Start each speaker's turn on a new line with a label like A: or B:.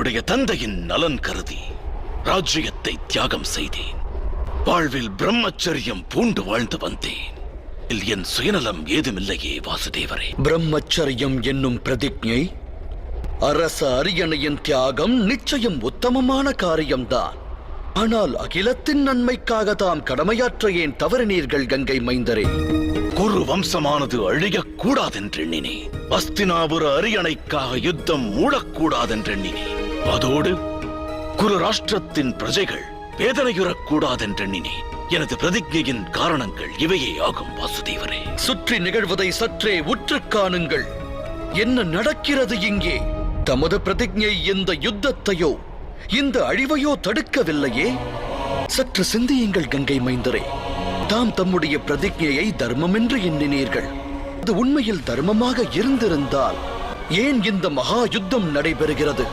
A: என்னுடைய தந்தையின் நலன் கருதி ராஜ்யத்தை தியாகம் செய்தேன். வாழ்வில் பிரம்மச்சரியம் பூண்டு வாழ்ந்து வந்தேன். என் சுயநலம் ஏதுமில்லையே வாசுதேவரே.
B: பிரம்மச்சரியம் என்னும் பிரதிஜை அரச அரியணையின் தியாகம் நிச்சயம் உத்தமமான காரியம்தான். ஆனால் அகிலத்தின் நன்மைக்காக தாம் கடமையாற்ற ஏன் தவறினீர்கள் கங்கை மைந்தரே.
A: குரு வம்சமானது அழியக் கூடாதென்றெண்ணினேன் அஸ்தினாபுர அரியணைக்காக யுத்தம் மூடக்கூடாதென்றெண்ணினேன் அதோடு குரு ராஷ்டிரத்தின் பிரஜைகள் வேதனையுறக் கூடாதென்றெண்ணினேன் எனது பிரதிஜையின் காரணங்கள் இவையே ஆகும் வாசுதேவரே.
B: சுற்றி நிகழ்வதை சற்றே உற்றுக் காணுங்கள். என்ன நடக்கிறது இங்கே? தமது பிரதிஜை இந்த யுத்தத்தையோ இந்த அழிவையோ தடுக்கவில்லையே? சற்று சிந்தியுங்கள் கங்கை மைந்தரே. தாம் தம்முடைய பிரதிஜையை தர்மமென்று எண்ணினீர்கள். அது உண்மையில் தர்மமாக இருந்திருந்தால் ஏன் இந்த மகா யுத்தம் நடைபெறுகிறது?